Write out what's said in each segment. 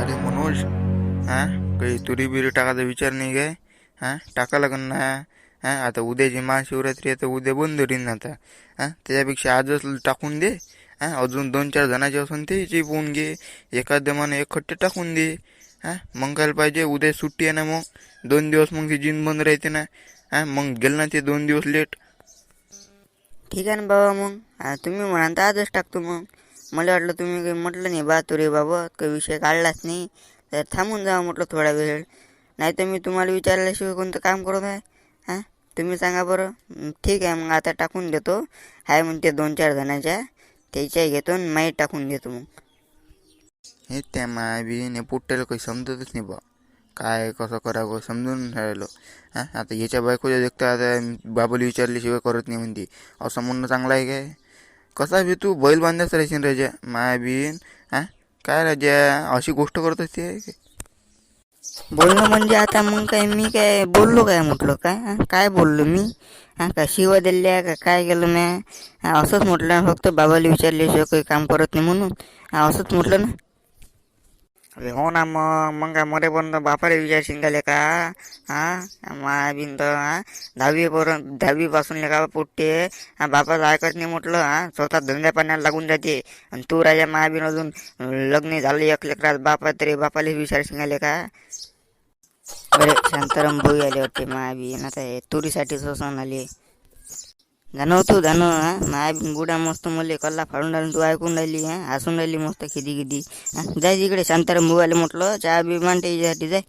अरे मनोज हा? काही तुरी बिरी टाकायचा विचार नाही काय हा? टाका लागन ना हा? आता उद्याची महाशिवरात्री आहे तर उद्या बंद राहीन आता हा? त्याच्यापेक्षा आजच टाकून दे हां? अजून दोन चार जणांचे असून ते पोहून घे एखाद्या मन एक खट्टे टाकून दे हा? मग पाहिजे उद्या सुट्टी आहे ना मग दोन दिवस मग ती जिन बंद राहते ना हा? मग गेल ना ते दोन दिवस लेट. ठीक आहे ना बाबा मग तुम्ही म्हणाल तर आजच टाकतो मग. मला वाटलं तुम्ही काही म्हटलं नाही बा तुरे बाबा काही विषय काढलाच नाही. तर थांबून जा म्हटलं थोडा वेळ. नाही तर मी तुम्हाला विचारल्याशिवाय कोणतं काम करत आहे? हां? तुम्ही सांगा बरं. ठीक आहे मग आता टाकून देतो. आहे म्हणते दोन चार जणांच्या. त्याच्याही घेतो आणि माहीत टाकून देतो मग. हे त्या मायाबीने पोट्ट्याला काही समजतच नाही बा. काय कसं करावं समजून राहिलो. हा? आता याच्या बायकोच्या देखता आता बाबाला विचारल्याशिवाय करत नाही म्हणते. असं म्हणणं चांगलं आहे काय? कसा बी तू बैल बांधायचं राहशील राजा? मायाबीन हा? काय राजा? अशी गोष्ट करत असते बोलणं म्हणजे आता मग काय मी काय बोललो काय म्हटलं? काय हा? काय बोललो मी? हा का शिवा दिल्या का काय केलं मी? हा, असंच म्हटलं ना फक्त बाबाला विचारल्याशिवाय काही काम करत नाही म्हणून. हा, असंच म्हटलं ना. अरे हो ना मग. मग काय मरेपर्यंत बापाला विचार शिंगाले का हा? माय बिंद हा? दहावी पर्यंत दहावी पोट्टे. हा बापाचं ऐकत नाही म्हटलं हा? स्वतः धंद्या पाण्याला लागून जाते. आणि तू राजा महाबीन अजून लग्न झालं एक लेकरात. बापा तरी बापाला विचार शिंगाले का अरे शांताराम भाऊ आले वाटते महाबीन आता तुरीसाठी सोसून आले. जाणव तू जाणव हा. मायाबीन बुडा मस्त मले कल्ला फाडून राहिली तू ऐकून राहिली हा. हसून राहिली मस्त खिदी खिदी जाय तिकडे शांताराम भाऊ म्हटलं चहा बी मांडते याच्यासाठी जाय.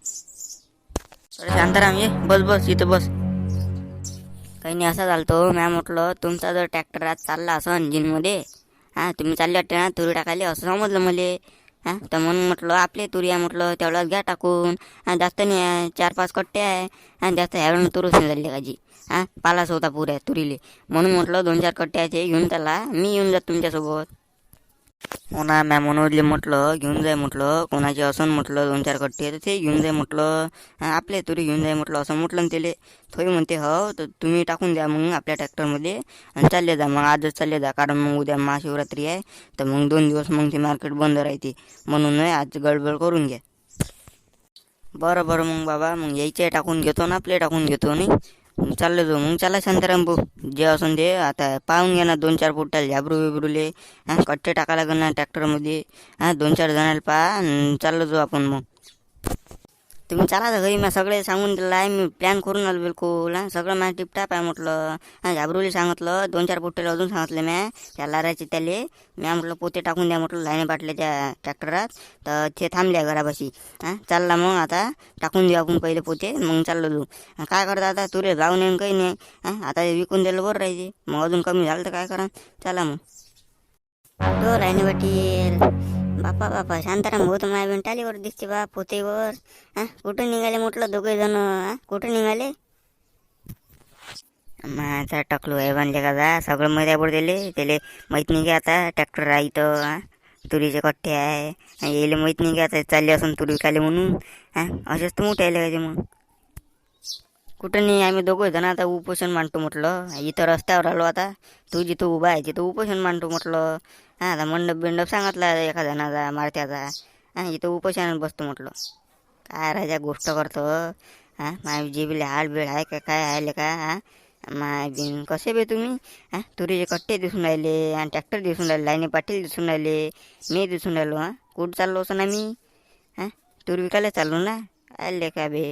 अरे शांताराम ये बस बस इथं बस. काही नाही असा चालतो मॅ म्हटलं तुमचा जर ट्रॅक्टर आज चालला असं इंजिनमध्ये हां तुम्ही चालले वाटते ना तुरी टाकायला असं समजलं मले. हां? तर म्हणून म्हटलं आपले तुरी आहे म्हटलं तेवढ्याच घ्या टाकून. जास्त नाही आहे चार पाच कट्टे आहे. आणि जास्त ह्यावेळेनं तुरच नाही झाली काजी हां पालाच होता पुऱ्या तुरीले. म्हणून म्हटलं दोन चार कट्ट्याचे घेऊन त्याला मी येऊन जात तुमच्यासोबत. हो ना मनोजले म्हटलं घेऊन जाय म्हटलं कोणाचे असं म्हटलं दोन चार कट्टे तर ते घेऊन जाय म्हटलं. आपले तुरी घेऊन जाय म्हटलं असं म्हटलं ना त्याले. थोडी म्हणते हो तर तुम्ही टाकून द्या मग आपल्या ट्रॅक्टरमध्ये आणि चालले जा. मग आजच चालले जा कारण मग उद्या महाशिवरात्री आहे तर मग दोन दिवस मग ते मार्केट बंद राहते. म्हणून आज गडबड करून घ्या. बरं बरं मग बाबा मग यायचे टाकून घेतो ना आपले टाकून घेतो नाही? चाललो जाऊ. मग चला शांताराम भाऊ. जे असून ते आता पाहून घ्या ना दोन चार फुटाला झाबरू बिबरूले. हां कट्टे टाकायला लागेल ना ट्रॅक्टरमध्ये हां दोन चार जणाला पहा. चाललो जाऊ आपण मग. तुम्ही चला तर घरी मी सगळे सांगून दिलं आहे मी प्लॅन करून आलो बिलकुल. हां सगळं माझं टिपटाप आहे म्हटलं. हां झाबरूला सांगितलं. दोन चार पोटेला अजून सांगितलं मी. त्या लाराचे त्याले. मी म्हटलं पोते टाकून द्या म्हटलं लाईने पाटल्याच्या ट्रॅक्टरात तर ते थांबल्या घरापाशी. हां चालला मग आता टाकून देऊ आपण पहिले पोते मग चाललो तू काय करता आता? तुरे जाऊ नये काही नाही. हां आता हे विकून दिलं बरं राहायचे मग अजून कमी झालं तर काय करा? चला मग. तो लाईने वाटेल बापा बापा शांताराम भाऊ तर माझ्या टालीवर दिसते बा पोतेवर. हा कुठं निघाले म्हटलं दोघे जण? हा कुठं निघाले? माझा टाकलो आहे बांधले का जा सगळं मध्ये दिले. त्याले माहीत नाही की आता ट्रॅक्टर आहे इथं. हा तुरीचे कट्टे आहे. येले माहीत नाही की आता चालले असून तुरी विकाले म्हणून. हा असेच तर मोठे आले ते मग. कुठं नाही आम्ही दोघं जण आता उपोषण मांडतो म्हटलं. इथं रस्त्यावर आलो आता. तू जिथं उभा आहे तिथं उपोषण मांडतो म्हटलं. हां आता मंडप बिंडप सांगितला एका जणाचा मारत्याचा हां इथं उपोषणात बसतो म्हटलं. काय राजा गोष्ट करतो? हां माझी जेबीले हाल बिळ आहे का काय आहे का? हां माय बिन कसे बे तुम्ही? हां तुरीचे कट्टे दिसून राहिले आणि ट्रॅक्टर दिसून राहिले लाईने पाटील दिसून राहिले मी दिसून राहिलो हां. कुठं चाललो असं ना मी? हां तुरी विकायला चाललो ना? आले का बे?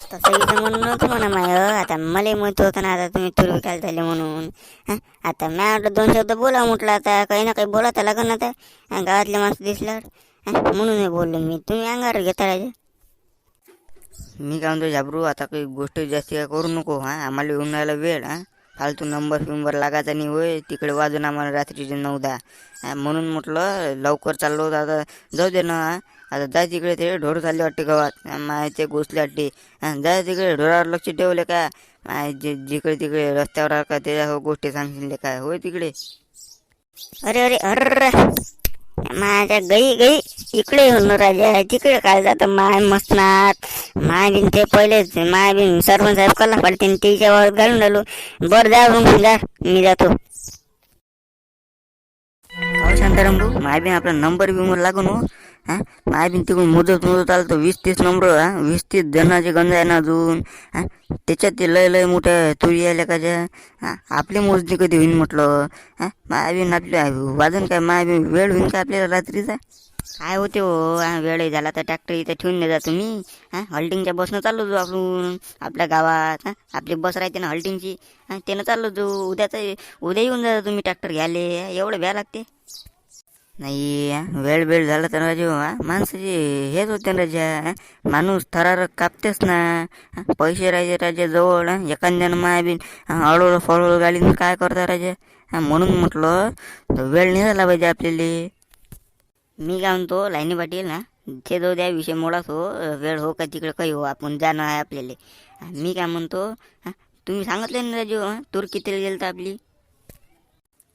तसं इथं म्हणून नव्हतं म्हणा माय आता मला माहिती होतं ना आता तुम्ही तुर विकायला झाले म्हणून आता मी म्हटलं दोन शब्द बोला म्हटलं आता काही ना काही बोला तर लागन आता. गावातले माणसं दिसल्यावर. हं? म्हणून हे बोललो मी. तुम्ही अंगावर घेता राजे. मी काय म्हणतो झाबरू आता काही गोष्ट जास्ती काय करू नको हा. आम्हाला येऊन राहिला वेळ हां. फालतू नंबर फिंबर लागायचा नाही होय. तिकडे वाजून आम्हाला रात्रीचे नऊ दहा. म्हणून म्हटलं लवकर चाललो होतं आता जाऊ दे ना आता जाय तिकडे ते ढोर चालले वाटते गावात. मायाचे घुसले वाटते. हा, जाय तिकडे ढोरावर लक्ष ठेवले का? माय जे जिकडे तिकडे रस्त्यावर का त्याच्या गोष्टी सांगशील काय? होय तिकडे. अरे अरे अरे. माझ्या गई गई इकडे येऊन राजा तिकडे काय जातं? माय मसनात. माय बिन ते पहिलेच माय बिन सरपंच साहेब कल्ला पडते त्याच्यावर घालून राहिलो. बरं जा मग जा. मी जातो. हो शांताराम भाऊ माय बिन आपला नंबर बिंबर लागून हो. हां? माय बिन तिकडून मोजत मोजत आलं तर वीस तीस नंबर हां? वीस तीस जणाचे गंज आहे ना अजून हां? त्याच्यात ते लय लय मोठ्या तुरी आल्या का ज्या हां? आपली मोजणी कधी होईन म्हटलं हां? माय बिन आपल्या काय माय वेळ होईन का आपल्याला रात्रीचा? काय होते हो? वेळही वेळ झाला तर ट्रॅक्टर इथं ठेवून जा तुम्ही हां? हल्टिंगच्या बसनं चाललो जाऊ आपण आपल्या गावात हां? आपली बस राहते ना हल्टिंगची हां? त्यानं चाललो जाऊ. उद्याचं उद्या येऊन जा तुम्ही ट्रॅक्टर घ्यायले. एवढं व्या लागते. नाही वेळ वेळ झाला तर राजू हा? माणसाचे हेच होते ना राजा माणूस थरारक कापतेच ना पैसे राहायचे राजा जवळ एखाद्यानं माय बिन हळूहळू फळूहळू गाडीनं काय करता राजा? म्हणून म्हटलं तर वेळ नाही झाला पाहिजे आपल्याला. मी काय म्हणतो लाईनी पाटील ना ते जाऊ द्या विषय मोडाच हो वेळ हो का तिकडे काही हो आपण जाणं आहे आपल्याला. मी काय म्हणतो तुम्ही सांगितलं ना राजू तूर कितीला गेलं तर आपली?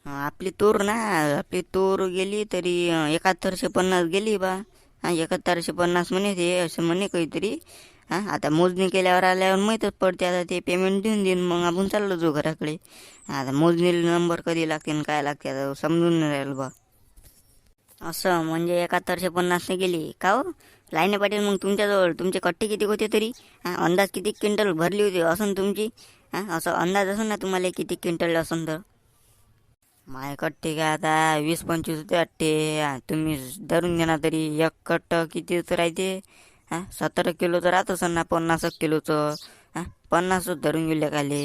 आपली तूर ना आपली तूर गेली तरी एकाहत्तरशे पन्नास गेली बा. हां एकाहत्तरशे पन्नास म्हणे ते असं म्हणे काहीतरी. हां आता मोजणी केल्यावर आल्यावर माहीतच पडते आता ते पेमेंट देऊन देईन मग आपण चाललो जाऊ घराकडे. आता मोजणीला नंबर कधी लागते आणि काय लागते आता समजून नाही राहिलं बा. असं म्हणजे एकाहत्तरशे पन्नासने गेली. का हो? लाईने पाटील मग तुमच्याजवळ तुमचे कट्टे किती होते तरी? हां अंदाज किती क्विंटल भरली होती असं तुमची? हां असं अंदाज असून ना तुम्हाला किती क्विंटल असून तर? माय कट्टे काय आता वीस पंचवीस होते वाटते. तुम्ही धरून घेणार तरी. एक कट्ट किती तर राहते? हां सत्तर किलोचं राहत असेल ना पन्नास किलोचं. हां पन्नासच धरून गेले काले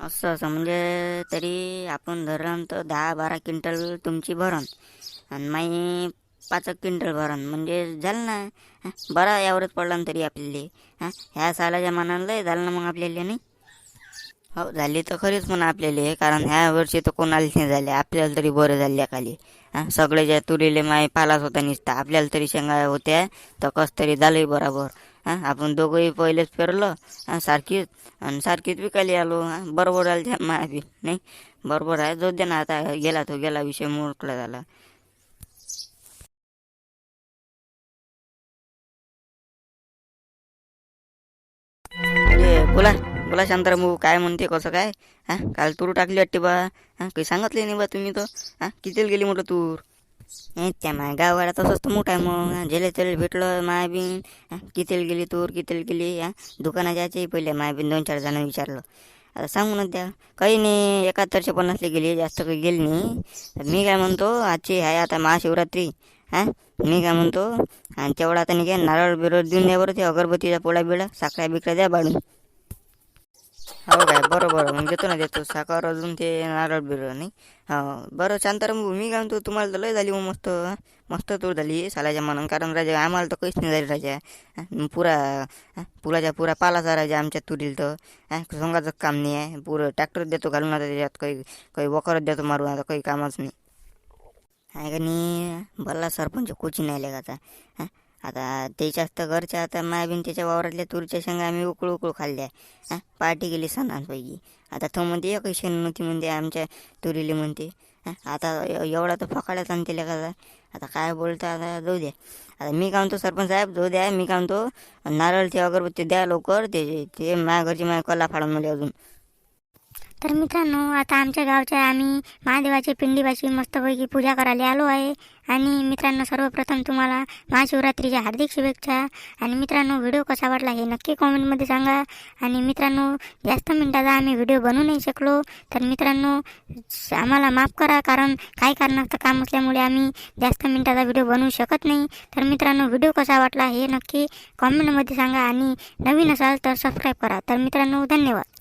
असं असं म्हणजे तरी आपण धरण तर दहा बारा क्विंटल तुमची भरण. आणि माई पाच एक क्विंटल भरण. म्हणजे झालं ना बरा यावरच पडला ना तरी आपल्याला. हां ह्या सालाच्या मानानं झालं ना मग आपल्याला नाही? हो झाली तर खरीच म्हणा आपल्याला कारण ह्या वर्षी तर कोणालाच नाही झाले. आपल्याला तरी बरं झाले खाली. हां सगळे ज्या तुरीले माय पालाच होता निसता. आपल्याला तरी शेंगा होत्या तर कस तरी झालंही बरोबर. हां आपण दोघंही पहिलेच फिरलो हां सारखीच. आणि सारखीच विकायला आलो हां बरोबर आलं त्या माय बी नाही? बरोबर आहे जो दे ना आता गेला तो गेला विषय मोकळा झाला. बोला. बोला शांताराम भाऊ काय म्हणते कसं काय? हा काल तूर टाकली वाटते बा. हा काही सांगितले नाही बा तुम्ही तर. हा कितीला गेली म्हटलं तूर? हे त्या माय गाववाडा तसंच तर मोठा आहे मग. जेले तेले भेटलं माय कितीला गेली तूर कितीला गेली? हा दुकानात जायचे पहिले माय दोन चार जण विचारलं. आता सांगूनच द्या काही नाही एकाहत्तरशे पन्नासले गेली जास्त काही गेली नाही. तर मी काय म्हणतो आजची आहे आता महाशिवरात्री. हा मी काय म्हणतो आणि तेवढा आता नाही काय नारळ बिरळ देऊन द्या बरं ते अगरबत्तीचा पोळा बिळा साखळ्या बिकड्या द्या बाळून. हो काय? बरोबर. म्हणजे मग देतो ना देतो साखर अजून ते नारळ बिरळ नाही. हो. बरं शांताराम भाऊ, मी काय म्हणतो तुम्हाला तर लय झाली मग मस्त. मस्त तूर झाली सालाच्या मनान. कारण राजा आम्हाला तर काहीच नाही झाली राजा. पुरा पुलाच्या पुराच्या पुरा पालाचा राजा आमच्या तुरील तर. सोंगाचं काम नाही आहे. पुरं ट्रॅक्टर देतो घालून आता त्याच्यात काही काही वखरच देतो मारून. आता काही कामच नाही. आहे का नाही? भल्ला सरपंच कोची नाही आले का आता आता त्याच्याच तर घरच्या आता मायाबीन त्याच्या वावरातल्या तुरीच्या शेंगा आम्ही उकळू उकळू खाल्ल्या. हां पार्टी गेली सणांपैकी. आता तो म्हणते एकही शेण नव्हती म्हणते आमच्या तुरीले म्हणते. आता एवढा तर फकाड्यात आणते का आता काय बोलता आता जाऊ द्या. आता मी काय म्हणतो सरपंच साहेब जाऊ द्या. मी काय म्हणतो नारळ ते अगरबत्ती द्या लवकर ते ते माझ्या घरची माझ्या कला फाडून मला अजून. तर मित्रांनो आता आमच्या गावच्या आम्ही महादेवाची पिंडीबाची मस्तपैकी पूजा करायला आलो आहे. आणि मित्रांनो सर्वप्रथम तुम्हाला महाशिवरात्रीच्या हार्दिक शुभेच्छा. आणि मित्रांनो व्हिडिओ कसा वाटला हे नक्की कॉमेंटमध्ये सांगा. आणि मित्रांनो जास्त मिनटाचा आम्ही व्हिडिओ बनवू नाही शकलो. तर मित्रांनो आम्हाला माफ करा कारण काही कारणास्त काम असल्यामुळे आम्ही जास्त मिनटाचा व्हिडिओ बनवू शकत नाही. तर मित्रांनो व्हिडिओ कसा वाटला हे नक्की कॉमेंटमध्ये सांगा. आणि नवीन असाल तर सबस्क्राईब करा. तर मित्रांनो धन्यवाद.